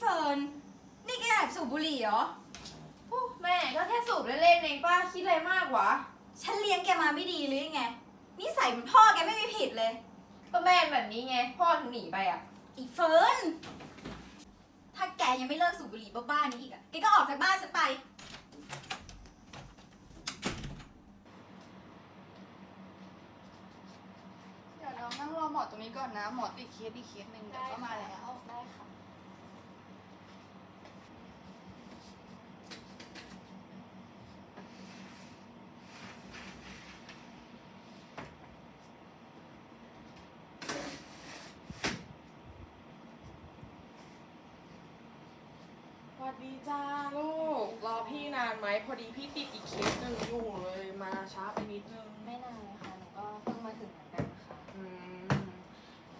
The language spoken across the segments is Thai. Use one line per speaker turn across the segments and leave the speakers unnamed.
เฟิร์น นี่แกแอบสูบบุหรี่เหรอ
โอ้แม่ก็แค่สูบเล่นๆเองป้าคิดอะไรมากวะ
ฉันเลี้ยงแกมาไม่ดีหรือยังไง นิสัยเหมือนพ่อแกไม่มีผิดเลย
ก็แม่เป็นแบบนี้ไง พ่อถึงหนีไปอะ
อีเฟิร์น ถ้าแกยังไม่เลิกสูบบุหรี่บ้าๆนี้อีกอะแกก็ออกจากบ้านฉันไป
เดี๋ยวเรานั่งรอหมอตรงนี้ก่อนนะ หมอติดเคสอีกเคสหนึ่งเดี๋ยวก็มาแล้ว
ได้ค่ะ
วัสดีจ้าลูก รอพี่นานไหมพอดีพี่ติดอีกเคสหนึ่งอยู่เลยมาช้าไปนิดนึง
ไม่นานเลยค่ะหนูก็เพิ่งมาถึงเหมือนกันค่ะ
อืม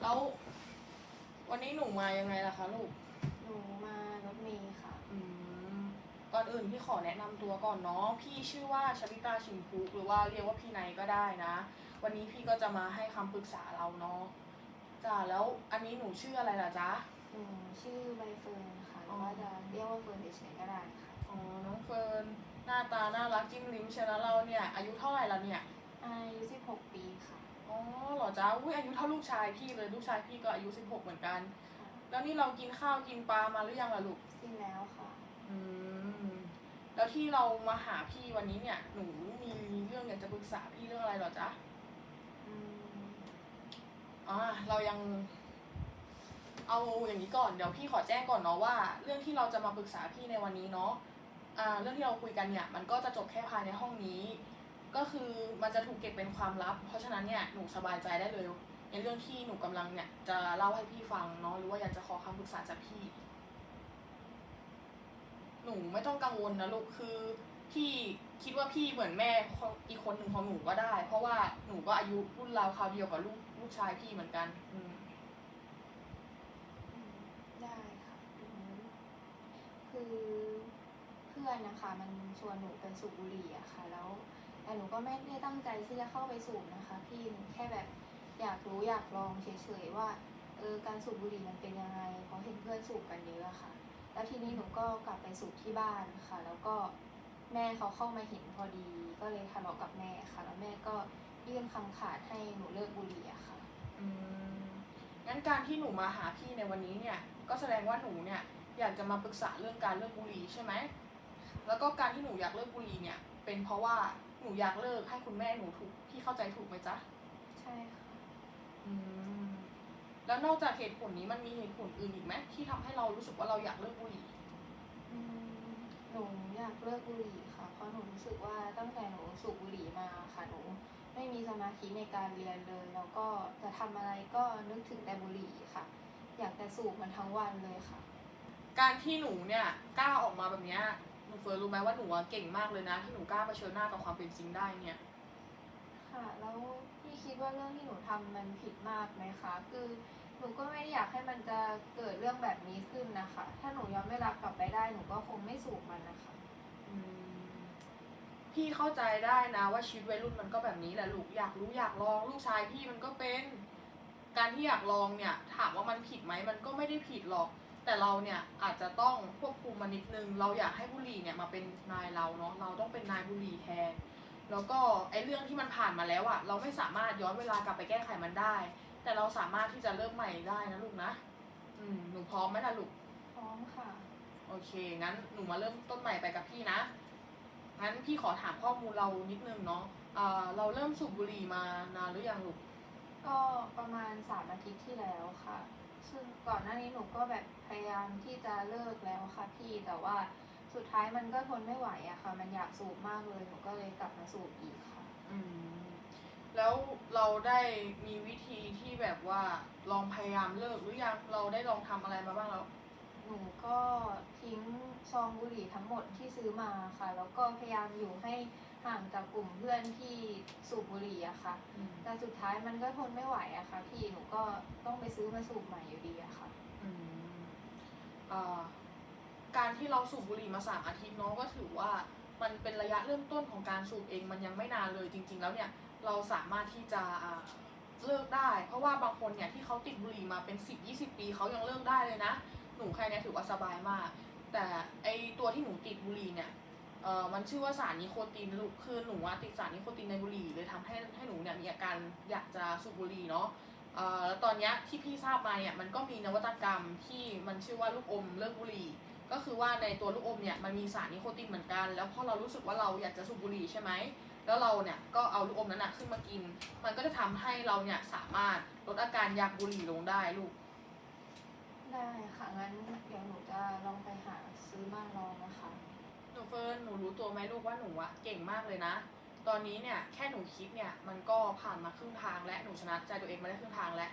แล้ววันนี้หนูมายังไงล่ะคะลูก
หนูมารถเมย์ค่ะ
อืมก่อนอื่นพี่ขอแนะนำตัวก่อนเนาะพี่ชื่อว่าชลิตาชิมพุกหรือว่าเรียกว่าพี่ไนก็ได้นะ วันนี้พี่ก็จะมาให้คำปรึกษาเราเนาะจ้าแล้วอันนี้หนูชื่ออะไรล่ะจ๊ะ
หนูชื่อใบเฟิร์นค่ะ ห
อ๋
รืออว่าจะเรียกว่าเฟิร์นเฉยๆก็ได้ค่ะ
อ๋อ น้องเฟิร์นหน้าตาน่ารักจิ้มลิ้มเชียวนะเราเนี่ย อายุเท่าไหร่ละเนี่ย
อายุ16 ปีค่ะ
อ๋อเหรอจ๊ะอุ้ยอายุเท่าลูกชายพี่เลย ลูกชายพี่ก็อายุสิบหกเหมือนกัน
ค่ะ
แล้วนี่เรากินข้าวกินปลามาหรือยังล่ะลูก
กินแล้วค่ะ
อืม แล้วที่เรามาหาพี่วันนี้เนี่ย หนูมีเรื่องอยากจะปรึกษาพี่เรื่องอะไรเหรอจ๊ะ
อืม
อ่าเรายัง เอาอย่างนี้ก่อนเดี๋ยวพี่ขอแจ้งก่อนเนาะว่า เรื่องที่เราจะมาปรึกษาพี่ในวันนี้เนาะอ่าเรื่องที่เราคุยกันเนี่ยมันก็จะจบแค่ภายในห้องนี้ ก็คือมันจะถูกเก็บเป็นความลับ เพราะฉะนั้นเนี่ยหนูสบายใจได้เลยในเรื่องที่หนูกำลังเนี่ยจะเล่าให้พี่ฟังเนาะหรือว่าอยากจะขอคำปรึกษาจากพี่ หนูไม่ต้องกังวลนะลูกคือพี่คิดว่าพี่เหมือนแม่อีกคนหนึ่งของหนูก็ได้ เพราะว่าหนูก็อายุรุ่นราวคราวเดียวกับลูกลูกชายพี่เหมือนกัน
อืมได้ค่ะอืม คือเพื่อนนะคะมันชวนหนูไปสูบบุหรี่อะค่ะ แล้วแต่หนูก็ไม่ได้ตั้งใจที่จะเข้าไปสูบนะคะ พี่หนูแค่แบบอยากรู้อยากลองเฉยๆว่าเออการสูบบุหรี่มันเป็นยังไงเพราะเห็นเพื่อนสูบกันเยอะอะค่ะ แล้วทีนี้หนูก็กลับไปสูบที่บ้านค่ะ แล้วก็แม่เขาเข้ามาเห็นพอดีก็เลยทะเลาะกับแม่ค่ะ แล้วแม่ก็ยื่นคำขาดให้หนูเลิกบุหรี่อะค่ะ
อืมงั้นการที่หนูมาหาพี่ในวันนี้เนี่ย ก็แสดงว่าหนูเนี่ย อยากจะมาปรึกษาเรื่องการเลิกบุหรี่ใช่ไหมแล้วก็การที่หนูอยากเลิกบุหรี่เนี่ย เป็นเพราะว่าหนูอยากเลิกให้คุณแม่หนูถูกพี่เข้าใจถูกไหมจ๊ะ
ใช่ค่ะ
อืมแล้วนอกจากเหตุผลนี้มันมีเหตุผลอื่นอีกไหมที่ทำให้เรารู้สึกว่าเราอยากเลิกบุหรี่
อืมหนูอยากเลิกบุหรี่ค่ะ เพราะหนูรู้สึกว่าตั้งแต่หนูสูบบุหรี่มาค่ะหนู ไม่มีสมาธิในการเรียนเลย แล้วก็จะทำอะไรก็นึกถึงแต่บุหรี่ค่ะ อยากแต่สูบมันทั้งวันเลยค่ะ
การที่หนูเนี่ยกล้าออกมาแบบเนี้ยหนูเฟิร์นรู้ไหมว่าหนูอะเก่งมากเลยนะ ที่หนูกล้าเผชิญหน้ากับความเป็นจริงได้เนี่ย
ค่ะ แล้วพี่คิดว่าเรื่องที่หนูทำมันผิดมากไหมคะ คือหนูก็ไม่ได้อยากให้มันจะเกิดเรื่องแบบนี้ขึ้นนะคะ ถ้าหนูย้อนเวลากลับไปได้หนูก็คงไม่สูบมันนะคะ
อืมพี่เข้าใจได้นะว่าชีวิตวัยรุ่นมันก็แบบนี้แหละลูกอยากรู้อยากลอง ลูกชายพี่มันก็เป็น การที่อยากลองเนี่ย ถามว่ามันผิดไหมมันก็ไม่ได้ผิดหรอก แต่เราเนี่ยอาจจะต้องควบคุมมันนิดนึง เราอยากให้บุหรี่เนี่ยมาเป็นนายเราเนาะเราต้องเป็นนายบุหรี่แทนแล้วก็ไอ้เรื่องที่มันผ่านมาแล้วอะเราไม่สามารถย้อนเวลากลับไปแก้ไขมันได้ แต่เราสามารถที่จะเริ่มใหม่ได้นะลูกนะ อืมหนูพร้อมไหมล่ะลูก
พร้อมค่ะ
โอเคงั้นหนูมาเริ่มต้นใหม่ไปกับพี่นะงั้นพี่ขอถามข้อมูลเรานิดนึงเนาะเอ่อเราเริ่มสูบบุหรี่มานานหรือยังลูก
ก็ประมาณสามอาทิตย์ที่แล้วค่ะ ซึ่งก่อนหน้านี้หนูก็แบบพยายามที่จะเลิกแล้วค่ะพี่แต่ว่าสุดท้ายมันก็ทนไม่ไหวอะค่ะ มันอยากสูบมากเลยหนูก็เลยกลับมาสูบอีกค่ะ
อืมแล้วเราได้มีวิธีที่แบบว่าลองพยายามเลิกหรือยังเราได้ลองทำอะไรมาบ้างแล้ว
หนูก็ทิ้งซองบุหรี่ทั้งหมดที่ซื้อมาค่ะ แล้วก็พยายามอยู่ให้ ห่างจากกลุ่มเพื่อนที่สูบบุหรี่อะค่ะ แต่สุดท้ายมันก็ทนไม่ไหวอะค่ะ พี่หนูก็ต้องไปซื้อมาสูบใหม่อยู่ดีอะค่ะ
อืมอ่าการที่เราสูบบุหรี่มาสามอาทิตย์เน้องก็ถือว่ามันเป็นระยะเริ่มต้นของการสูบเองมันยังไม่นานเลยจริง ๆ แล้วเนี่ยเราสามารถที่จะอ่าเลิกได้ เพราะว่าบางคนเนี่ยที่เขาติดบุหรี่มาเป็นสิบยี่สิบปีเขายังเลิกได้เลยนะ หนูแค่เนี้ยถือว่าสบายมาก แต่ไอตัวที่หนูติดบุหรี่เนี่ย เออมันชื่อว่าสารนิโคตินลูกคือหนูอะติดสารนิโคตินในบุหรี่เลยทำให้ให้หนูเนี่ยมีอาการอยากจะสูบบุหรี่เนาะเออแล้วตอนเนี้ยที่พี่ทราบมาเนี่ยมันก็มีนวัตกรรมที่มันชื่อว่าลูกอมเลิกบุหรี่ ก็คือว่าในตัวลูกอมเนี่ยมันมีสารนิโคตินเหมือนกัน แล้วพอเรารู้สึกว่าเราอยากจะสูบบุหรี่ใช่ไหมแล้วเราเนี่ยก็เอาลูกอมนั้นนะขึ้นมากิน มันก็จะทำให้เราเนี่ยสามารถลดอาการอยากบุหรี่ลงได้ลูก
ได้ค่ะงั้นเดี๋ยวหนูจะลองไปหาซื้อมาลองนะคะ
หนูเฟิร์นหนูรู้ตัวไหมลูกว่าหนูอะเก่งมากเลยนะ ตอนนี้เนี่ยแค่หนูคิดเนี่ยมันก็ผ่านมาครึ่งทางและหนูชนะใจตัวเองมาได้ครึ่งทางแล้ว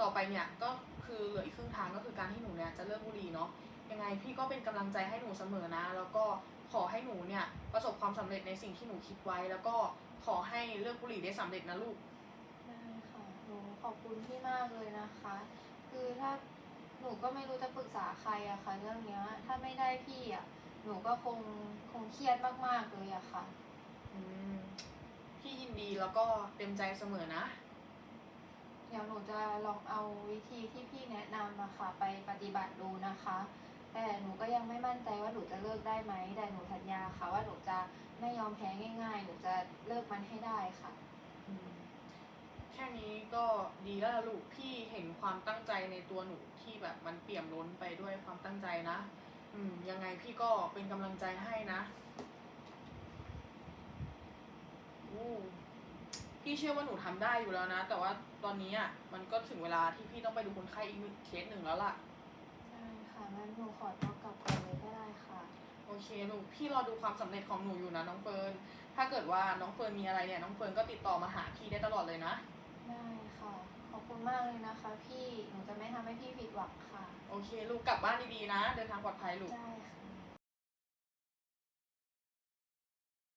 ต่อไปเนี่ยก็คือเหลืออีกครึ่งทางก็คือการที่หนูเนี่ยจะเลิกบุหรี่เนาะยังไงพี่ก็เป็นกำลังใจให้หนูเสมอนะ แล้วก็ขอให้หนูเนี่ยประสบความสำเร็จในสิ่งที่หนูคิดไว้ แล้วก็ขอให้เลิกบุหรี่ได้สำเร็จนะลูก
ได้ค่ะหนูขอบคุณพี่มากเลยนะคะ คือถ้าหนูก็ไม่รู้จะปรึกษาใครอะค่ะเรื่องเนี้ยถ้าไม่ได้พี่อะ หนูก็คงคงเครียดมากๆเลยอะค่ะ
อืมพี่ยินดีแล้วก็เต็มใจเสมอนะ
เดี๋ยวหนูจะลองเอาวิธีที่พี่แนะนำมาค่ะ ไปปฏิบัติดูนะคะ แต่หนูก็ยังไม่มั่นใจว่าหนูจะเลิกได้ไหมแต่หนูสัญญาค่ะ ว่าหนูจะไม่ยอมแพ้ง่าย ๆ หนูจะเลิกมันให้ได้ค่ะ
อืมแค่นี้ก็ดีแล้วล่ะลูกพี่เห็นความตั้งใจในตัวหนูที่แบบมันเปี่ยมล้นไปด้วยความตั้งใจนะ อืม ยังไงพี่ก็เป็นกำลังใจให้นะโอ้พี่เชื่อว่าหนูทำได้อยู่แล้วนะ แต่ว่าตอนนี้อะมันก็ถึงเวลาที่พี่ต้องไปดูคนไข้อีกหนึ่งเคสหนึ่งแล้วล่ะ
ได้ค่ะงั้นหนูขอตัวกลับก่อนเลยก็ได้ค่ะ
โอเคลูกพี่รอดูความสำเร็จของหนูอยู่นะน้องเฟิร์น ถ้าเกิดว่าน้องเฟิร์นมีอะไรเนี่ยน้องเฟิร์นก็ติดต่อมาหาพี่ได้ตลอดเลยนะ
ได้ค่ะ ขอบคุณมากเลยนะคะ พี่ หนูจะไม่ทำให้พี่ผิดหวังค่ะ
โอเค ลูกกลับบ้านดีๆนะ เดินทางปลอดภัยลูก
ได้ค่ะ